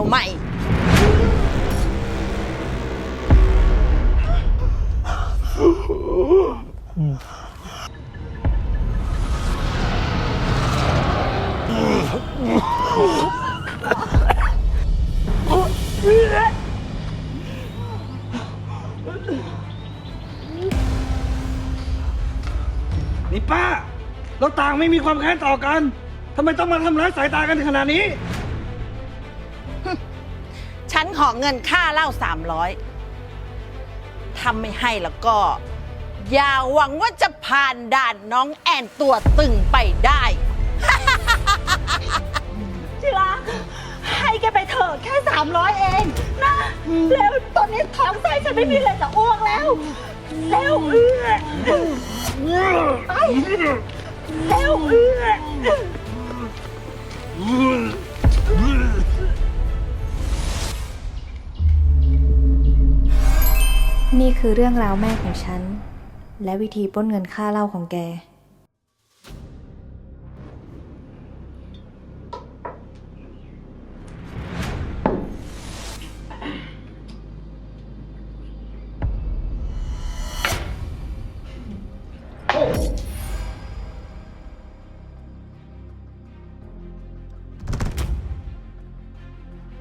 วใหม่ นี่ป้า เราต่างไม่มีความแค้นต่อกันทำไมต้องมาทำร้ายสายตากันขนาดนี้ ฉันขอเงินค่าเหล้าสามร้อยทำไม่ให้แล้วก็ อย่าหวังว่าจะผ่านด่านน้องแอนตัวตึงไปได้ จิระให้แกไปเถอะแค่ 300 เองนะแล้วตอนนี้ท้องไส้ฉันไม่มีเลยจะอ้วกแล้วแล้วเอื้อไปแล้วเอื้อ นี่คือเรื่องราวแม่ของฉัน และวิธีปล้นเงินค่าเหล้าของแก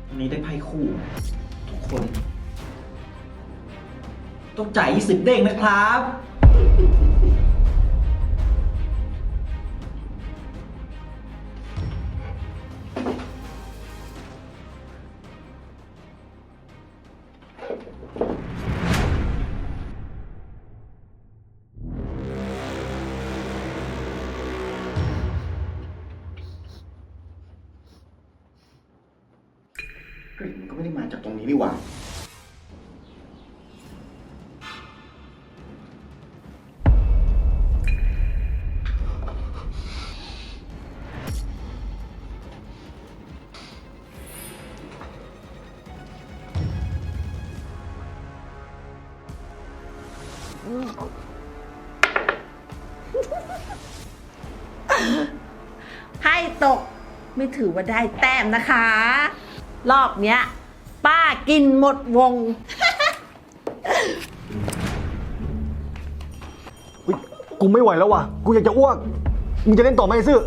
วันนี้ได้ไพ่คู่ ทุกคน ต้องจ่าย20เด้งนะครับ กลิ่นมันก็ไม่ได้มาจากตรงนี้นี่หว่า ให้ตก ไม่ถือว่าได้แต้มนะคะ รอบเนี้ย ป้ากินหมดวง อุ๊ยกูไม่ไหวแล้วว่ะ กูอยากจะอ้วก มึงจะเล่นต่อไหมไอ้ซื่อ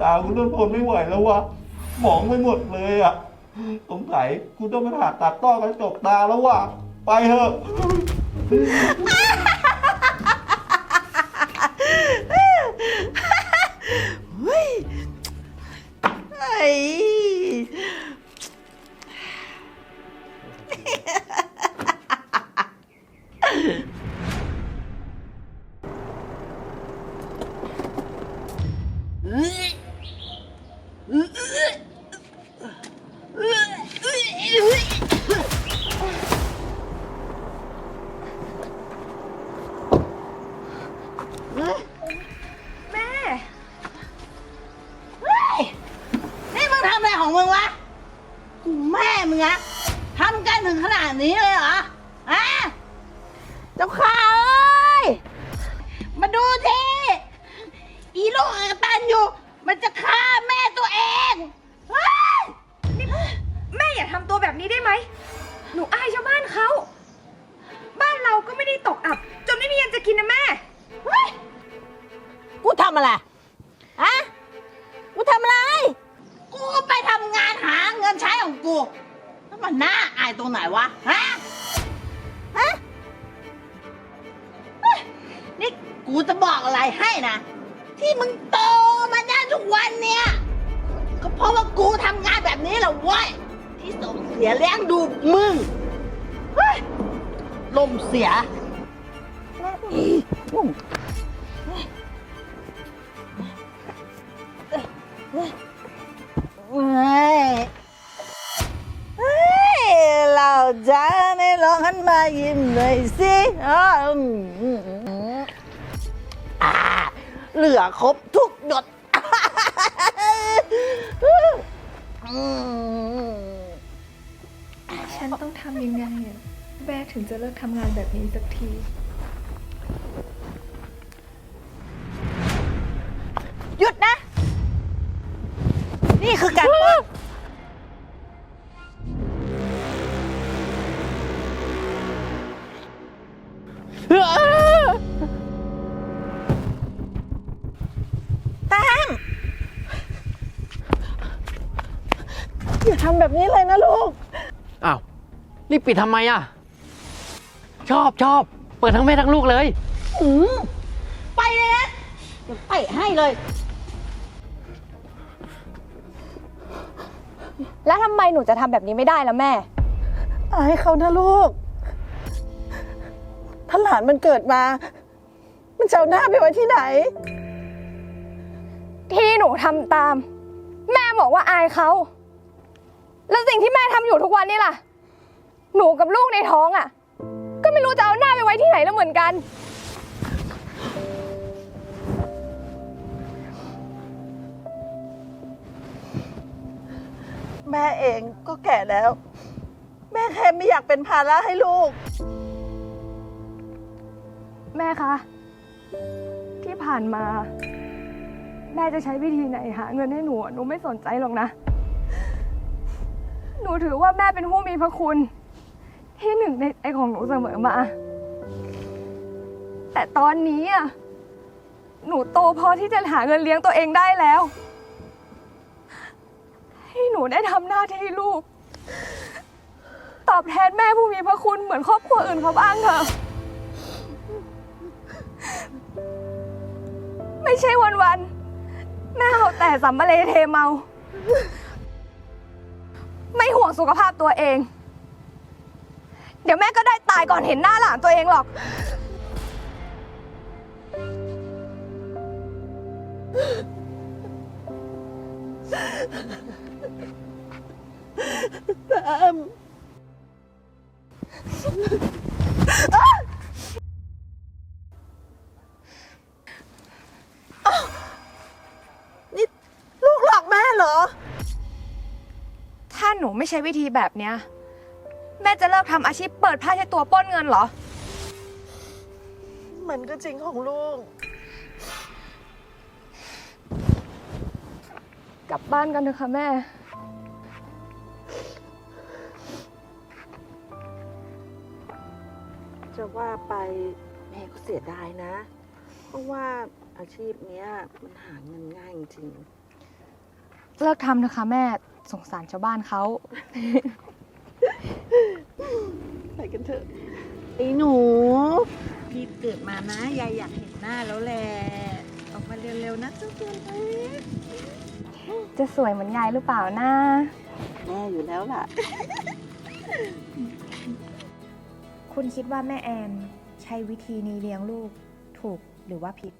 ตาคุณต้นทนไม่ไหวแล้ววะหมองไปหมดเลยอะสงสัยคุณต้องไปผ่าตัดต้อกระจกตาแล้ววะไปเถอะ มึงทำอะไรของมึงวะ กูแม่มึงอะทำกันถึงขนาดนี้เลยเหรออะเจ้าข้าเอ้ย มาดูทีอีลูกอกตันอยู่ มันจะฆ่าแม่ตัวเองเฮ้ยแม่อย่าทำตัวแบบนี้ได้ไหม หนูอายชาวบ้านเขา บ้านเราก็ไม่ได้ตกอับ จนไม่มีเงินจะกินนะแม่ เฮ้ย กูทำอะไร ของกูแล้วมันน่าอายตรงไหนวะ ฮะ ฮะเฮ้ยนี่กูจะบอกอะไรให้นะ ที่มึงโตมาได้ทุกวันเนี่ย ก็เพราะว่ากูทำงานแบบนี้แหละเว้ย ที่ส่งเสียเลี้ยงดูมึงเฮ้ยลมเสียอีอืมเฮ้ยเฮ้ย จ้าจะไม่ลองหันมายิ้มหน่อยสิอ้าวอืมอืมอืมอ่าเหลือครบทุกหยดอืมฉันต้องทำยังไงอะแม่ถึงจะเลิกทำงานแบบนี้สักที แต้มอย่าทำแบบนี้เลยนะลูก อ้าวรีบปิดทำไมอะ ชอบชอบเปิดทั้งแม่ทั้งลูกเลย อืมไปเลยนะเดี๋ยวเตะให้เลย แล้วทำไมหนูจะทำแบบนี้ไม่ได้ล่ะแม่ อายเขานะลูกถ้าหลานมันเกิดมา มันจะเอาหน้าไปไว้ที่ไหน ที่หนูทำตาม แม่บอกว่าอายเขา แล้วสิ่งที่แม่ทำอยู่ทุกวันนี่ล่ะ หนูกับลูกในท้องอะ่ะ ก็ไม่รู้จะเอาหน้าไปไว้ที่ไหนแล้วเหมือนกัน แม่เองก็แก่แล้ว แม่แค่ไม่อยากเป็นภาระให้ลูก แม่คะ ที่ผ่านมา แม่จะใช้วิธีไหนหาเงินให้หนูหนูไม่สนใจหรอกนะ หนูถือว่าแม่เป็นผู้มีพระคุณ ที่หนึ่งในใจของหนูเสมอมา แต่ตอนนี้อะหนูโตพอที่จะหาเงินเลี้ยงตัวเองได้แล้ว ให้หนูได้ทำหน้าที่ลูก ตอบแทนแม่ผู้มีพระคุณเหมือนครอบครัวอื่นเขาบ้างเถอะ ใช่วันๆแม่เอาแต่สัมมาเลเทเมา ไม่ห่วงสุขภาพตัวเอง เดี๋ยวแม่ก็ได้ตายก่อนเห็นหน้าหลานตัวเองหรอกนี่ลูกหลอกแม่เหรอ ถ้า หนูไม่ใช้วิธีแบบเนี้ย แม่จะเลิกทำอาชีพเปิดผ้าเช็ดตัวปล้นเงินเหรอ มันก็จริงของลูก กลับบ้านกันเถอะค่ะแม่ จะว่าไปแม่ก็เสียดายนะ เพราะว่าอาชีพเนี้ยมันหาเงินง่ายจริง เลิกทำเถอะค่ะแม่สงสารชาวบ้านเขาๆไปกันเถอะไอ้หนูพี่เกิดมานะ ยายอยากเห็นหน้าแล้วแหละออกมาเร็วๆนะเจ้าตัวเล็กจะสวยเหมือนยายหรือเปล่านะแม่อยู่แล้วล่ะ คุณคิดว่าแม่แอน ใช้วิธีนี้เลี้ยงลูกถูกหรือว่าผิด